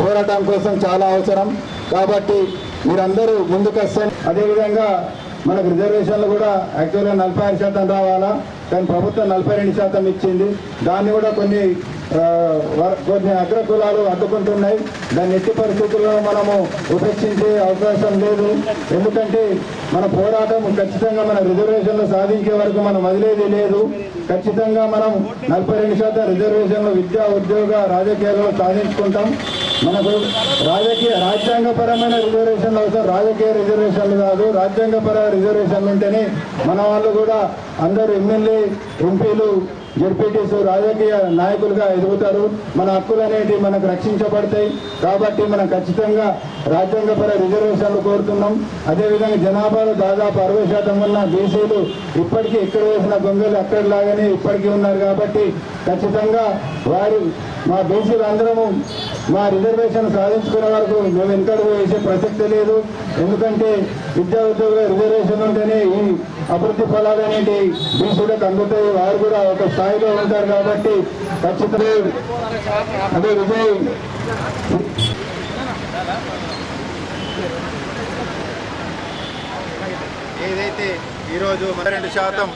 పోరాటం కోసం చాలా అవసరం. కాబట్టి మీరందరూ ముందుకు వస్తే అదేవిధంగా మనకు రిజర్వేషన్లు కూడా యాక్చువల్గా నలభై ఆరు శాతం రావాలా. కానీ ప్రభుత్వం నలభై రెండు శాతం ఇచ్చింది. దాన్ని కూడా కొన్ని కొన్ని అగ్ర కులాలు అడ్డుకుంటున్నాయి. దాన్ని ఎట్టి పరిస్థితుల్లో మనము ఉపేక్షించే అవకాశం లేదు. ఎందుకంటే మన పోరాటం ఖచ్చితంగా మన రిజర్వేషన్లు సాధించే వరకు మనం వదిలేది లేదు. ఖచ్చితంగా మనం నలభై రెండు శాతం రిజర్వేషన్లు విద్యా ఉద్యోగ రాజకీయాల్లో సాధించుకుంటాం. మనకు రాజకీయ రాజ్యాంగపరమైన రిజర్వేషన్లు అవసరం. రాజకీయ రిజర్వేషన్లు కాదు రాజ్యాంగపర రిజర్వేషన్లు ఉంటేనే మన వాళ్ళు కూడా అందరూ ఎమ్మెల్యే ఎంపీలు జడ్పీటీస్ రాజకీయ నాయకులుగా ఎదుగుతారు. మన హక్కులు అనేవి మనకు రక్షించబడతాయి. కాబట్టి మనం ఖచ్చితంగా రాజ్యాంగపర రిజర్వేషన్లు కోరుతున్నాం. అదేవిధంగా జనాభాలో దాదాపు అరవై శాతం ఉన్న బీసీలు ఇప్పటికీ ఇక్కడ వేసిన గొంగలు అక్కడిలాగానే ఇప్పటికీ ఉన్నారు కాబట్టి ఖచ్చితంగా వారి మా బీసీలు అందరము మా రిజర్వేషన్ సాధించుకునే వరకు మేము వెనకడుగు వేసే ప్రసక్తి లేదు. ఎందుకంటే విద్యా ఉద్యోగుల రిజర్వేషన్ ఉంటేనే ఈ అభివృద్ధి ఫలాలు అనేవి బీసీలకు అందుతాయి వారు కూడా ఒక స్థాయిలో ఉంటారు కాబట్టి ఖచ్చితంగా అదే విజయ్. ఏదైతే ఈరోజు మన రెండు శాతం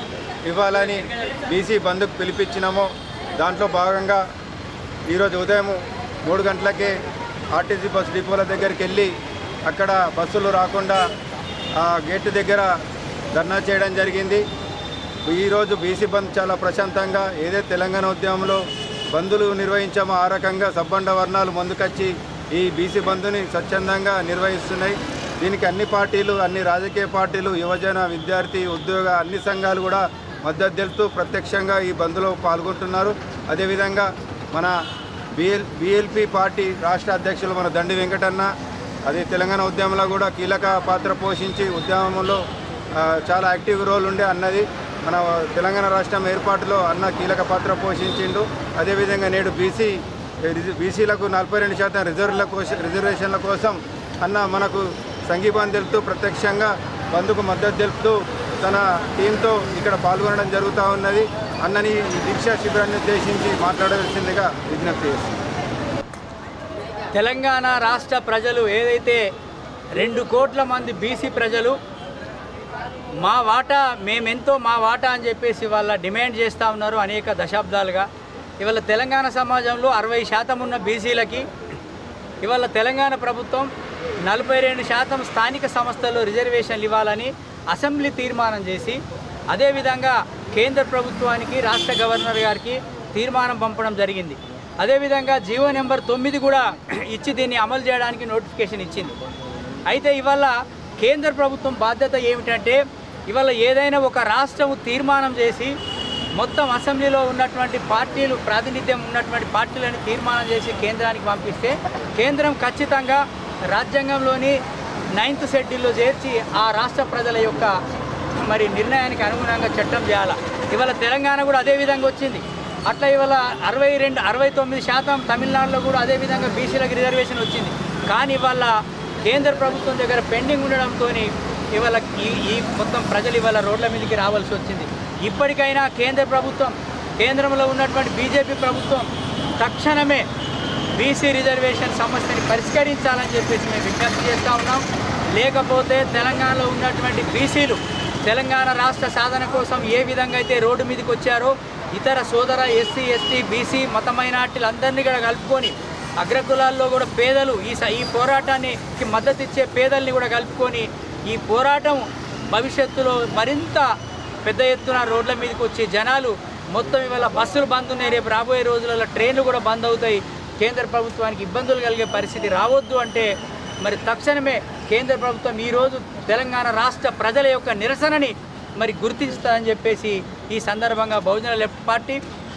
ఇవ్వాలని బీసీ బంధుకు పిలిపించినామో దాంట్లో భాగంగా ఈరోజు ఉదయం మూడు గంటలకే ఆర్టీసీ బస్ డిపోల దగ్గరికి వెళ్ళి అక్కడ బస్సులు రాకుండా ఆ గేటు దగ్గర ధర్నా చేయడం జరిగింది. ఈరోజు బీసీ బంద్ చాలా ప్రశాంతంగా ఏదే తెలంగాణ ఉద్యమంలో బంధులు నిర్వహించామో ఆ రకంగా సబ్బండ వర్ణాలు ముందుకొచ్చి ఈ బీసీ బంధుని స్వచ్ఛందంగా నిర్వహిస్తున్నాయి. దీనికి అన్ని పార్టీలు అన్ని రాజకీయ పార్టీలు యువజన విద్యార్థి ఉద్యోగ అన్ని సంఘాలు కూడా మద్దతు తెలుపుతూ ప్రత్యక్షంగా ఈ బంద్లో పాల్గొంటున్నారు. అదేవిధంగా మన బిఎల్ బిఎల్పి పార్టీ రాష్ట్ర అధ్యక్షులు మన దండి వెంకటన్న అది తెలంగాణ ఉద్యమంలో కూడా కీలక పాత్ర పోషించి ఉద్యమంలో చాలా యాక్టివ్ రోల్ ఉండే అన్నది మన తెలంగాణ రాష్ట్రం ఏర్పాటులో అన్న కీలక పాత్ర పోషించిండు. అదేవిధంగా నేడు బీసీ బీసీలకు నలభై రెండు శాతం రిజర్వ్ల కోసం రిజర్వేషన్ల కోసం అన్న మనకు సంఘీభావం తెలుపుతూ ప్రత్యక్షంగా బంధుకు మద్దతు తెలుపుతూ తన టీంతో ఇక్కడ పాల్గొనడం జరుగుతూ ఉన్నది. అన్నని దీక్షా శిబిరాన్ని ఉద్దేశించి మాట్లాడవలసిందిగా విజ్ఞప్తి చేస్తుంది తెలంగాణ రాష్ట్ర ప్రజలు ఏదైతే రెండు కోట్ల మంది బీసీ ప్రజలు మా వాటా మేమెంతో మా వాటా అని చెప్పేసి వాళ్ళ డిమాండ్ చేస్తూ ఉన్నారు అనేక దశాబ్దాలుగా. ఇవాళ తెలంగాణ సమాజంలో అరవై శాతం ఉన్న బీసీలకి ఇవాళ తెలంగాణ ప్రభుత్వం నలభై రెండు శాతం స్థానిక సంస్థల్లో రిజర్వేషన్లు ఇవ్వాలని అసెంబ్లీ తీర్మానం చేసి అదేవిధంగా కేంద్ర ప్రభుత్వానికి రాష్ట్ర గవర్నర్ గారికి తీర్మానం పంపడం జరిగింది. అదేవిధంగా జీవో నెంబర్ తొమ్మిది కూడా ఇచ్చి దీన్ని అమలు చేయడానికి నోటిఫికేషన్ ఇచ్చింది. అయితే ఇవాళ కేంద్ర ప్రభుత్వం బాధ్యత ఏమిటంటే ఇవాళ ఏదైనా ఒక రాష్ట్రం తీర్మానం చేసి మొత్తం అసెంబ్లీలో ఉన్నటువంటి పార్టీలు ప్రాతినిధ్యం ఉన్నటువంటి పార్టీలను తీర్మానం చేసి కేంద్రానికి పంపిస్తే కేంద్రం ఖచ్చితంగా రాజ్యాంగంలోని నైన్త్ షెడ్యూల్లో చేర్చి ఆ రాష్ట్ర ప్రజల యొక్క మరి నిర్ణయానికి అనుగుణంగా చట్టం చేయాలి. ఇవాళ తెలంగాణ కూడా అదే విధంగా వచ్చింది. అట్లా ఇవాళ అరవై రెండు అరవై తొమ్మిది శాతం తమిళనాడులో కూడా అదే విధంగా బీసీలకు రిజర్వేషన్ వచ్చింది. కానీ ఇవాళ కేంద్ర ప్రభుత్వం దగ్గర పెండింగ్ ఉండడంతో ఇవాళ ఈ ఈ మొత్తం ప్రజలు ఇవాళ రోడ్ల మీదకి రావాల్సి వచ్చింది. ఇప్పటికైనా కేంద్ర ప్రభుత్వం కేంద్రంలో ఉన్నటువంటి బీజేపీ ప్రభుత్వం తక్షణమే బీసీ రిజర్వేషన్ సమస్యని పరిష్కరించాలని చెప్పేసి మేము విజ్ఞప్తి చేస్తూ ఉన్నాం. లేకపోతే తెలంగాణలో ఉన్నటువంటి బీసీలు తెలంగాణ రాష్ట్ర సాధన కోసం ఏ విధంగా అయితే రోడ్డు మీదకి వచ్చారో ఇతర సోదర ఎస్సీ ఎస్టీ బీసీ మత మైనార్టీలందరినీ కూడా కలుపుకొని అగ్రకులాల్లో కూడా పేదలు ఈ స- ఈ పోరాటానికి మద్దతు ఇచ్చే పేదల్ని కూడా కలుపుకొని ఈ పోరాటం భవిష్యత్తులో మరింత పెద్ద ఎత్తున రోడ్ల మీదకి వచ్చి జనాలు మొత్తం ఇవాళ బస్సులు బంద్ ఉన్నాయి రేపు రాబోయే రోజులలో ట్రైన్లు కూడా బంద్ అవుతాయి. కేంద్ర ప్రభుత్వానికి ఇబ్బందులు కలిగే పరిస్థితి రావద్దు అంటే మరి తక్షణమే కేంద్ర ప్రభుత్వం ఈరోజు తెలంగాణ రాష్ట్ర ప్రజల యొక్క నిరసనని మరి గుర్తిస్తుందని చెప్పేసి ఈ సందర్భంగా బహుజన లెఫ్ట్ పార్టీ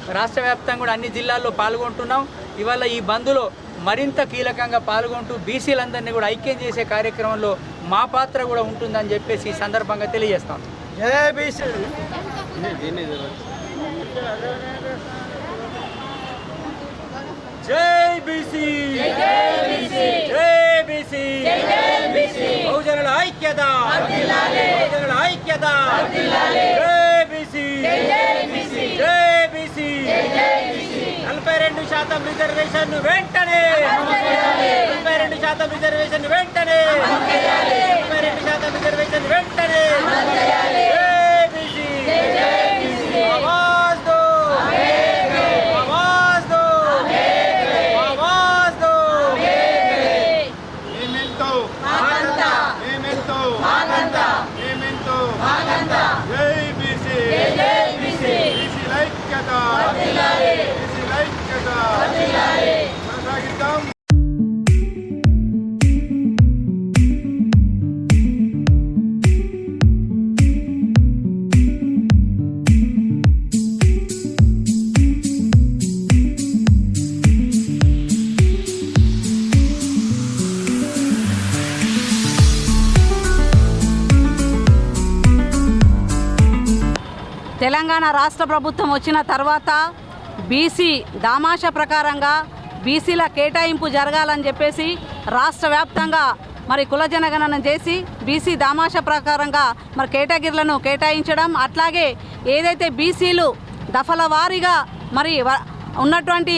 రాష్ట్ర వ్యాప్తంగా కూడా అన్ని జిల్లాల్లో పాల్గొంటున్నాం. ఇవాళ ఈ బంద్లో మరింత కీలకంగా పాల్గొంటూ బీసీలందరినీ కూడా ఐక్యం చేసే కార్యక్రమంలో మా పాత్ర కూడా ఉంటుందని చెప్పేసి ఈ సందర్భంగా తెలియజేస్తాం. జై బీసీ. జై బీసీ. జై బహుజనుల ఐక్యత. బహుజనుల ఐక్యత. జై బీసీ. జై నలభై రెండు శాతం రిజర్వేషన్ వెంటనే నలభై రెండు శాతం రిజర్వేషన్ వెంటనే తెలంగాణ రాష్ట్ర ప్రభుత్వం వచ్చిన తర్వాత బీసీ దామాష ప్రకారంగా బీసీల కేటాయింపు జరగాలని చెప్పేసి రాష్ట్ర వ్యాప్తంగా మరి కుల జనగణన చేసి బీసీ దామాష ప్రకారంగా మరి కేటగిరీలను కేటాయించడం అట్లాగే ఏదైతే బీసీలు దఫల వారీగా మరి వ- ఉన్నటువంటి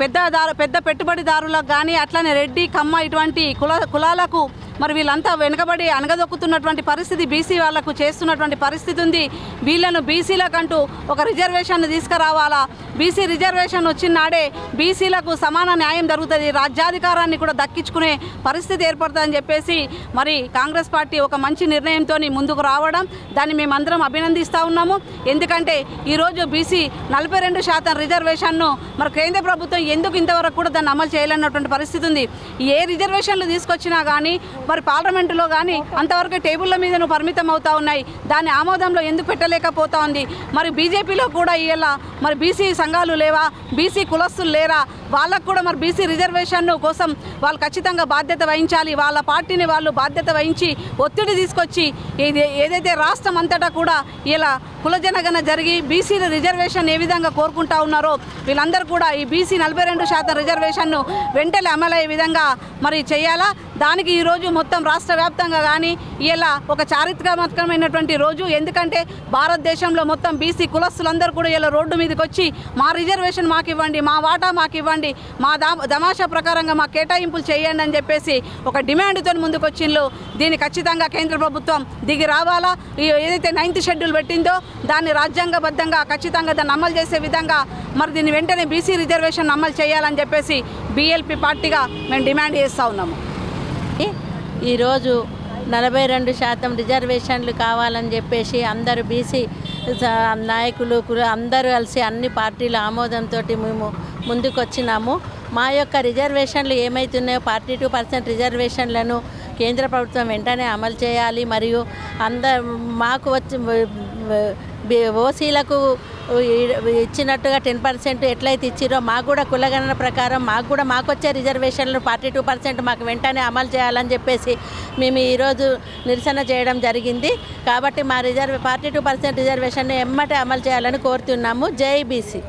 పెద్ద దారు పెద్ద పెట్టుబడిదారులకు కానీ అట్లనే రెడ్డి కమ్మ ఇటువంటి కుల కులాలకు మరి వీళ్ళంతా వెనుకబడి అనగదొక్కుతున్నటువంటి పరిస్థితి బీసీ వాళ్ళకు చేస్తున్నటువంటి పరిస్థితి ఉంది. వీళ్ళను బీసీలకంటూ ఒక రిజర్వేషన్ తీసుకురావాలా? బీసీ రిజర్వేషన్ వచ్చిన నాడే బీసీలకు సమాన న్యాయం జరుగుతుంది. రాజ్యాధికారాన్ని కూడా దక్కించుకునే పరిస్థితి ఏర్పడుతుందని చెప్పేసి మరి కాంగ్రెస్ పార్టీ ఒక మంచి నిర్ణయంతో ముందుకు రావడం దాన్ని మేమందరం అభినందిస్తూ ఉన్నాము. ఎందుకంటే ఈరోజు బీసీ నలభై రెండు శాతం రిజర్వేషన్ను మరి కేంద్ర ప్రభుత్వం ఎందుకు ఇంతవరకు కూడా దాన్ని అమలు చేయాలన్నటువంటి పరిస్థితి ఉంది. ఏ రిజర్వేషన్లు తీసుకొచ్చినా కానీ మరి పార్లమెంటులో కానీ అంతవరకు టేబుల్ల మీద పరిమితం అవుతా ఉన్నాయి. దాన్ని ఆమోదంలో ఎందుకు పెట్టలేకపోతా ఉంది? మరి బీజేపీలో కూడా ఇలా మరి బీసీ సంఘాలు లేవా? బీసీ కులస్తులు లేరా? వాళ్ళకు కూడా మరి బీసీ రిజర్వేషన్ కోసం వాళ్ళు ఖచ్చితంగా బాధ్యత వహించాలి. వాళ్ళ పార్టీని వాళ్ళు బాధ్యత వహించి ఒత్తిడి తీసుకొచ్చి ఇది ఏదైతే రాష్ట్రం అంతటా కూడా ఇలా కులజనగణ జరిగి బీసీల రిజర్వేషన్ ఏ విధంగా కోరుకుంటా ఉన్నారో వీళ్ళందరూ కూడా ఈ బీసీ నలభై రెండు శాతం రిజర్వేషన్ను వెంటనే అమలయ్యే విధంగా మరి చేయాలా? దానికి ఈరోజు మొత్తం రాష్ట్ర వ్యాప్తంగా కానీ ఇలా ఒక చారిత్రాత్మకమైనటువంటి రోజు. ఎందుకంటే భారతదేశంలో మొత్తం బీసీ కులస్తులందరూ కూడా ఇలా రోడ్డు మీదకి వచ్చి మా రిజర్వేషన్ మాకు ఇవ్వండి మా వాటా మాకు ఇవ్వండి మా దా దమాషా ప్రకారంగా మా కేటాయింపులు చేయండి అని చెప్పేసి ఒక డిమాండ్తో ముందుకు వచ్చిండ్రు దీన్ని ఖచ్చితంగా కేంద్ర ప్రభుత్వం దిగి రావాలా? ఏదైతే నైన్త్ షెడ్యూల్ పెట్టిందో దాన్ని రాజ్యాంగబద్ధంగా ఖచ్చితంగా దాన్ని అమలు చేసే విధంగా మరి దీన్ని వెంటనే బీసీ రిజర్వేషన్ అమలు చేయాలని చెప్పేసి బీఎల్పీ పార్టీగా మేము డిమాండ్ చేస్తూ ఉన్నాము. ఈరోజు నలభై రెండు శాతం రిజర్వేషన్లు కావాలని చెప్పేసి అందరు బీసీ నాయకులు అందరూ కలిసి అన్ని పార్టీల ఆమోదంతో మేము ముందుకొచ్చినాము. మా యొక్క రిజర్వేషన్లు ఏమైతున్నాయో ఫార్టీ టూ పర్సెంట్ రిజర్వేషన్లను కేంద్ర ప్రభుత్వం వెంటనే అమలు చేయాలి. మరియు అంద మాకు వచ్చి ఓసీలకు ఇచ్చినట్టుగా టెన్ పర్సెంట్ ఎట్లయితే ఇచ్చిరో మాకు కూడా కులగణన ప్రకారం మాకు కూడా మాకు వచ్చే రిజర్వేషన్లు ఫార్టీ టూ పర్సెంట్ మాకు వెంటనే అమలు చేయాలని చెప్పేసి మేము ఈరోజు నిరసన చేయడం జరిగింది. కాబట్టి మా రిజర్వ్ ఫార్టీ టూ పర్సెంట్ రిజర్వేషన్ని ఎమ్మటే అమలు చేయాలని కోరుతున్నాము. జైబీసీ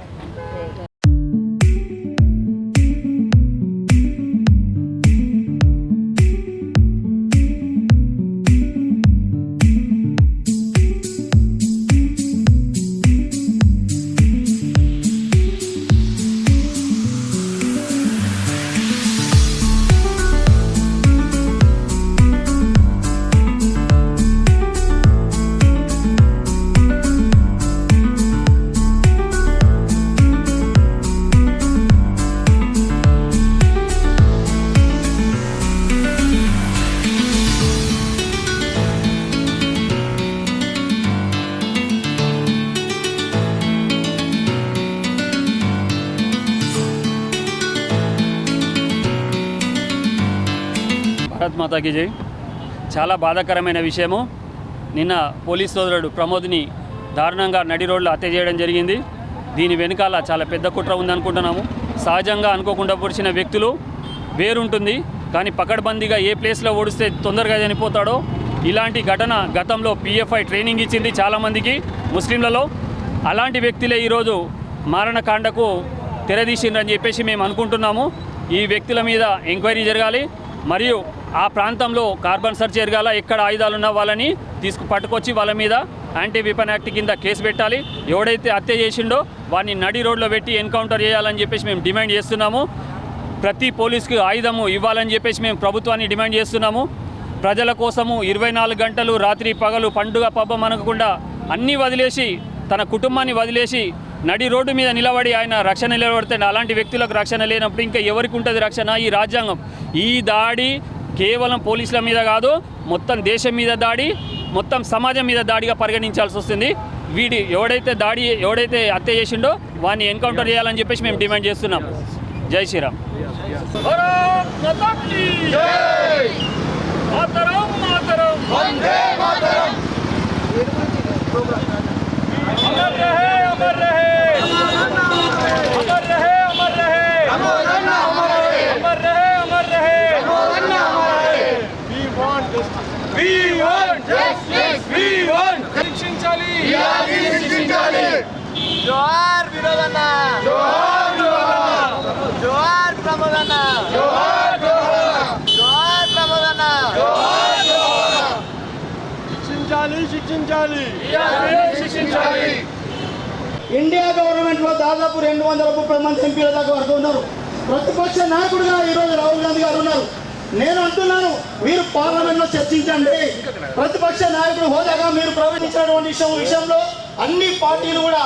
మాతాకి జై. చాలా బాధాకరమైన విషయము. నిన్న పోలీస్ సోదరుడు ప్రమోద్ని దారుణంగా నడి రోడ్లో హత్య చేయడం జరిగింది. దీని వెనుకాల చాలా పెద్ద కుట్ర ఉందనుకుంటున్నాము. సహజంగా అనుకోకుండా పొడిచిన వ్యక్తులు వేరుంటుంది. కానీ పకడ్బందీగా ఏ ప్లేస్లో ఓడిస్తే తొందరగా చనిపోతాడో ఇలాంటి ఘటన గతంలో పిఎఫ్ఐ ట్రైనింగ్ ఇచ్చింది చాలామందికి ముస్లింలలో. అలాంటి వ్యక్తులే ఈరోజు మారణకాండకు తెరదీసిండ్రని చెప్పేసి మేము అనుకుంటున్నాము. ఈ వ్యక్తుల మీద ఎంక్వైరీ జరగాలి. మరియు ఆ ప్రాంతంలో కార్బన్ సర్చ్ జరగాల ఎక్కడ ఆయుధాలు ఉన్న వాళ్ళని తీసుకు పట్టుకొచ్చి వాళ్ళ మీద యాంటీ విపన్ యాక్ట్ కింద కేసు పెట్టాలి. ఎవడైతే హత్య చేసిండో వాడిని నడి రోడ్లో పెట్టి ఎన్కౌంటర్ చేయాలని చెప్పేసి మేము డిమాండ్ చేస్తున్నాము. ప్రతి పోలీస్కి ఆయుధము ఇవ్వాలని చెప్పేసి మేము ప్రభుత్వాన్ని డిమాండ్ చేస్తున్నాము. ప్రజల కోసము ఇరవై నాలుగు గంటలు రాత్రి పగలు పండుగ పబ్బం అనకుండా అన్నీ వదిలేసి తన కుటుంబాన్ని వదిలేసి నడి రోడ్డు మీద నిలబడి ఆయన రక్షణ నిలబడితే అలాంటి వ్యక్తులకు రక్షణ లేనప్పుడు ఇంకా ఎవరికి ఉంటుంది రక్షణ? ఈ రాజ్యాంగం. ఈ దాడి కేవలం పోలీసుల మీద కాదు మొత్తం దేశం మీద దాడి మొత్తం సమాజం మీద దాడిగా పరిగణించాల్సి వస్తుంది. వీడి ఎవడైతే దాడి ఎవడైతే హత్య చేసిండో వాడిని ఎన్కౌంటర్ చేయాలని చెప్పేసి మేము డిమాండ్ చేస్తున్నాం. జై శ్రీరామ్. జోహార్ ఇండియా గవర్నమెంట్లో దాదాపు రెండు వందల ముప్పై మంది ఎంపీల దాకా వరకు ఉన్నారు. ప్రతిపక్ష నాయకుడుగా ఈరోజు రాహుల్ గాంధీ గారు ఉన్నారు. నేను అంటున్నాను మీరు పార్లమెంట్లో చర్చించండి. ప్రతిపక్ష నాయకుడు హోదాగా మీరు ప్రవేశించినటువంటి విషయం విషయంలో అన్ని పార్టీలు కూడా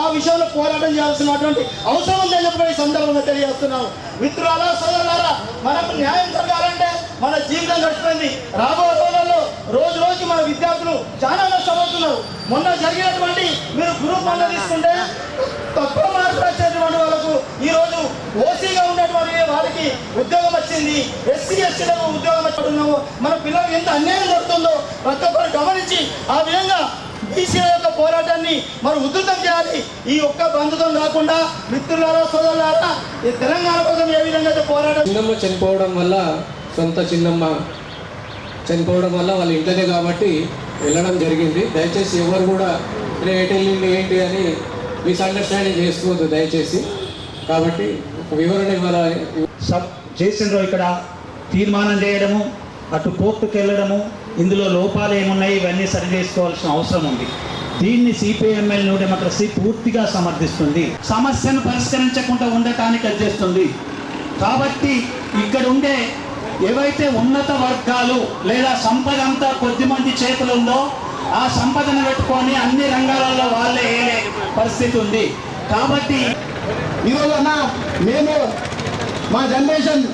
ఆ విషయంలో పోరాటం చేయాల్సినటువంటి అవసరం ఉందని చెప్పి సందర్భంగా తెలియజేస్తున్నాను. మిత్రులారా సోదరులారా మనకు న్యాయం జరగాలంటే మన జీవితం గడిచిపోయింది. రాబో రోజుల్లో రోజు రోజు మన విద్యార్థులు చాలా నష్టపోతున్నారు. మొన్న జరిగినటువంటి మీరు గ్రూప్ వన్ తీసుకుంటే తక్కువ మార్కులు వచ్చేటువంటి వాళ్ళకు ఈ రోజు ఓసీగా ఉన్నటువంటి వారికి ఉద్యోగం వచ్చింది. ఎస్సీ ఎస్టీలకు ఉద్యోగం వచ్చినాము మన పిల్లలకు ఎంత అన్యాయం జరుగుతుందో ప్రతి ఒక్కరు గమనించి ఆ విధంగా బీసీల యొక్క పోరాటాన్ని మనం ఉధృతం చేయాలి. ఈ ఒక్క బంధుతో కాకుండా మిత్రులారా సోదరులారా ఈ తెలంగాణ కోసం ఏ విధంగా అయితే పోరాటం చనిపోవడం వల్ల సొంత చిన్నమ్మ చనిపోవడం వల్ల వాళ్ళ ఇంట్లోనే కాబట్టి వెళ్ళడం జరిగింది. దయచేసి ఎవరు కూడా "రే, వెళ్ళింది ఏంటి అని మిస్అండర్స్టాండింగ్ చేసుకోవద్దు దయచేసి. కాబట్టి ఒక వివరణ ఇవ్వాలి? సబ్ చేసిండ్రో ఇక్కడ తీర్మానం చేయడము అటు కోర్టుకు వెళ్ళడము ఇందులో లోపాలు ఏమున్నాయి ఇవన్నీ సరి చేసుకోవాల్సిన అవసరం ఉంది. దీన్ని సిపిఎంఎల్ న్యూ డెమోక్రసీ పూర్తిగా సమర్థిస్తుంది. సమస్యను పరిష్కరించకుండా ఉండటానికి అది చేస్తుంది. కాబట్టి ఇక్కడ ఉండే ఏవైతే ఉన్నత వర్గాలు లేదా సంపద అంతా కొద్ది మంది చేతులు ఉందో ఆ సంపదను పెట్టుకొని అన్ని రంగాలలో వాళ్ళే ఏలే పరిస్థితి ఉంది. కాబట్టి ఈరోజు అన్న మేము మా జనరేషన్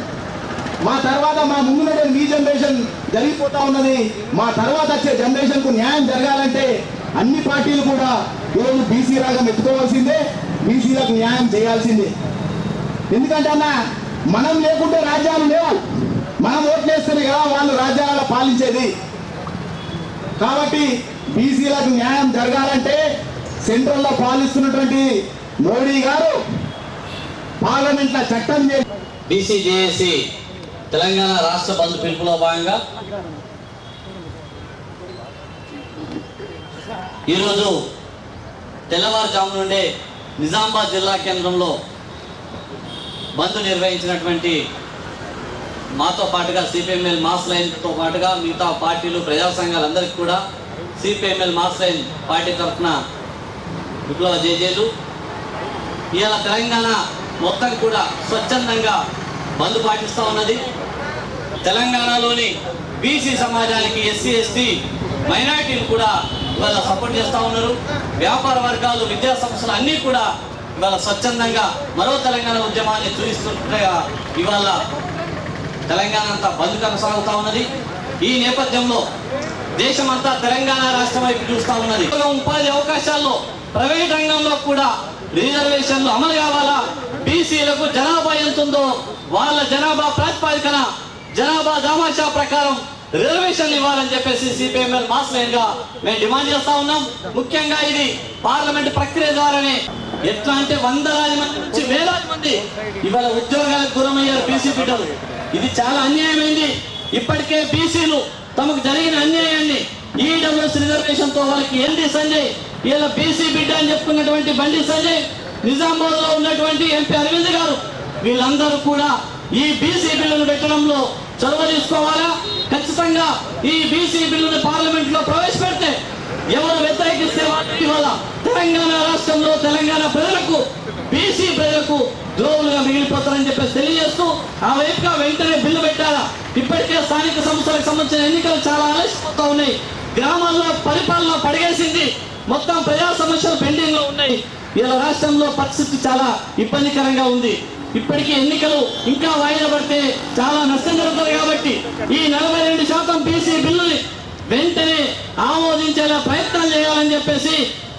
మా తర్వాత మా ముందు మీ జనరేషన్ జరిగిపోతా ఉన్నది. మా తర్వాత వచ్చే జనరేషన్కు న్యాయం జరగాలంటే అన్ని పార్టీలు కూడా ఈరోజు బీసీ రాగం ఎత్తుకోవాల్సిందే బీసీలకు న్యాయం చేయాల్సిందే. ఎందుకంటే అన్న మనం లేకుంటే రాజ్యాలు లేవు. మనం ఓట్లేస్తేనే కదా వాళ్ళు రాజ్యాలలో పాలించేది. కాబట్టి బీసీలకు న్యాయం జరగాలంటే సెంట్రల్లో పాలిస్తున్నటువంటి మోడీ గారు పార్లమెంట్లో చట్టం చేసి బీసీజేఏసీ తెలంగాణ రాష్ట్ర బంధు పిలుపులో భాగంగా ఈరోజు తెల్లవారుజాము నుండే నిజామాబాద్ జిల్లా కేంద్రంలో బంద్ నిర్వహించినటువంటి మాతో పాటుగా సిపిఎంఎల్ మాస్ లైన్తో పాటుగా మిగతా పార్టీలు ప్రజా సంఘాలందరికీ కూడా సిపిఎంఎల్ మాస్ లైన్ పార్టీ తరఫున విప్లవ జేజేలు. ఇవాళ తెలంగాణ మొత్తం కూడా స్వచ్ఛందంగా బంద్ పాటిస్తూ ఉన్నది. తెలంగాణలోని బీసీ సమాజానికి ఎస్సీ ఎస్టీ మైనార్టీలు కూడా ఇవాళ సపోర్ట్ చేస్తూ ఉన్నారు. వ్యాపార వర్గాలు విద్యా సంస్థలు అన్నీ కూడా ఇవాళ స్వచ్ఛందంగా మరో తెలంగాణ ఉద్యమాన్ని చూపిస్తుండగా ఇవాళ తెలంగాణ అంతా బంద్ కొనసాగుతా ఉన్నది. ఈ నేపథ్యంలో దేశమంతా తెలంగాణ రాష్ట్రం వైపు చూస్తూ ఉన్నది. ఉపాధి అవకాశాల్లో ప్రైవేట్ రంగంలో కూడా రిజర్వేషన్లు అమలు కావాలా? బీసీలకు జనాభా ఎంత ఉందో వాళ్ళ జనాభా ప్రాతిపాదికన జనాభా దామాషా ప్రకారం రిజర్వేషన్ ఇవ్వాలని చెప్పేసి సిపిఎంఎల్ మాస్ లైన్గా మేము డిమాండ్ చేస్తా ఉన్నాం. ముఖ్యంగా ఇది పార్లమెంట్ ప్రక్రియ ద్వారానే ఎట్లా అంటే వందలాది మంది నుంచి వేలాది మంది ఇవాళ ఉద్యోగాలకు గురమయ్యారు బీసీ బిడ్డలు. ఇది చాలా అన్యాయమైంది. ఇప్పటికే బీసీలు తమకు జరిగిన అన్యాయాన్ని ఈడబ్ల్యూఎస్ రిజర్వేషన్తో వాళ్ళకి ఎల్డి సంజయ్ వీళ్ళ బీసీ బిడ్డ అని చెప్పుకున్నటువంటి బండి సంజయ్ నిజామాబాద్లో ఉన్నటువంటి ఎంపీ అరవింద్ గారు వీళ్ళందరూ కూడా ఈ బీసీ బిల్లును పెట్టడంలో చొరవ తీసుకోవాలా? ఖచ్చితంగా ఈ బీసీ బిల్లును పార్లమెంట్లో ప్రవేశపెడితే ఎవరు వ్యతిరేకిస్తే వాళ్ళ తెలంగాణ రాష్ట్రంలో తెలంగాణ ప్రజలకు బీసీ ప్రజలకు గ్లోబల్గా మిగిలిపోతారని చెప్పేసి తెలియజేస్తూ ఆ వైపుగా వెంటనే బిల్లు పెట్టాలా? ఇప్పటికే స్థానిక సంస్థలకు సంబంధించిన ఎన్నికలు చాలా ఆలస్యపోతూ ఉన్నాయి. గ్రామాల్లో పరిపాలన పడిగేసింది. మొత్తం ప్రజా సమస్యలు పెండింగ్లో ఉన్నాయి. ఇలా రాష్ట్రంలో పరిస్థితి చాలా ఇబ్బందికరంగా ఉంది. ఇప్పటికీ ఎన్నికలు ఇంకా వాయిదా పడితే చాలా నష్టం జరుగుతుంది కాబట్టి ఈ నలభై రెండు శాతం బీసీ బిల్లుని వెంటనే ఆమోదించేలా ప్రయత్నం చేయాలని చెప్పేసి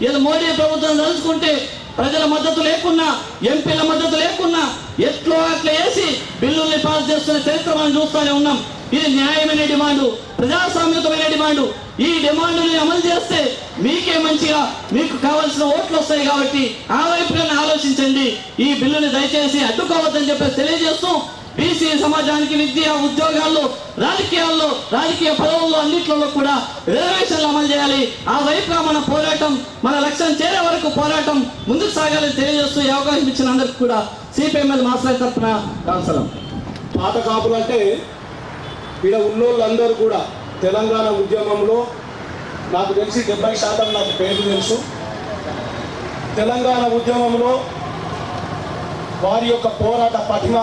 ఇది మోడీ ప్రభుత్వం తలుచుకుంటే ప్రజల మద్దతు లేకున్నా ఎంపీల మద్దతు లేకున్నా ఎట్లో అట్లా వేసి బిల్లుల్ని పాస్ చేస్తున్న చరిత్ర మనం చూస్తూనే ఉన్నాం. ఇది న్యాయమైన డిమాండు ప్రజాస్వామ్యతమైన డిమాండు. ఈ డిమాండ్ని అమలు చేస్తే మీకే మంచిగా మీకు కావాల్సిన ఓట్లు వస్తాయి కాబట్టి ఆ వైపుగా ఆలోచించండి. ఈ బిల్లుని దయచేసి అడ్డుకోవద్దని చెప్పేసి తెలియజేస్తూ సమాజానికి విద్య ఉద్యోగాల్లో రాజకీయాల్లో రాజకీయ పదవుల్లో అన్నిట్లలో కూడా రిజర్వేషన్లు అమలు చేయాలి. ఆ వైపుగా మన పోరాటం మన లక్ష్యం చేరే వరకు పోరాటం ముందుకు సాగాలని తెలియజేస్తూ ఈ అవకాశం ఇచ్చిన అందరికి కూడా సిపిఎంఎల్ మాస్టర్ తరఫున అవసరం పాత కాపులు అంటే ఇక్కడ ఉన్నోళ్ళందరూ కూడా తెలంగాణ ఉద్యమంలో నాకు తెలిసి డెబ్బై శాతం నాకు పేరు తెలుసు. తెలంగాణ ఉద్యమంలో వారి యొక్క పోరాట పటిమ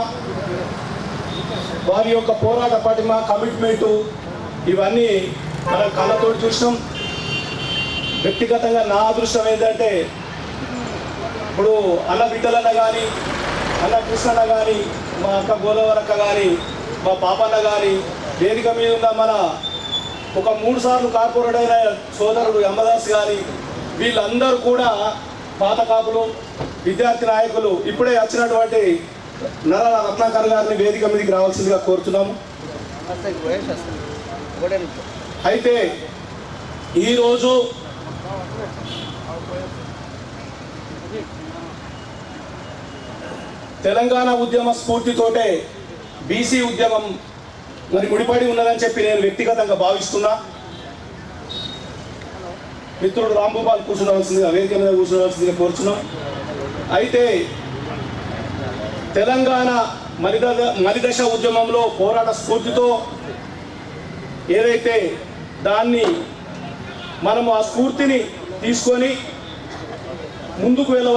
వారి యొక్క పోరాట పటిమ కమిట్మెంటు ఇవన్నీ మనం కళ్ళతో చూసినాం. వ్యక్తిగతంగా నా అదృష్టం ఏంటంటే ఇప్పుడు అన్న బిడ్డలన్న కానీ అన్న కృష్ణన్న కానీ మా అక్క గోదావరక్క కానీ మా పాపన్న కానీ వేదిక మీద ఉన్న మన ఒక మూడు సార్లు కార్పొరేట్ అయిన సోదరుడు యమదాస్ కానీ వీళ్ళందరూ కూడా పాత కాపులు విద్యార్థి నాయకులు ఇప్పుడే వచ్చినటువంటి నర రత్నాకర్ గారిని వేదిక మీదకి రావాల్సిందిగా కోరుతున్నాము అయితే ఈరోజు తెలంగాణ ఉద్యమ స్ఫూర్తితోటే బీసీ ఉద్యమం మరి ముడిపడి ఉన్నదని చెప్పి నేను వ్యక్తిగతంగా భావిస్తున్నా. మిత్రుడు రాంభూపాల్ కూర్చునవలసిందిగా వేదిక మీద కూర్చోవలసిందిగా కోరుచున్నాం. అయితే తెలంగాణ మలిద మలిదశ ఉద్యమంలో పోరాట స్ఫూర్తితో ఏదైతే దాన్ని మనము ఆ స్ఫూర్తిని తీసుకొని ముందుకు వెళ్ళ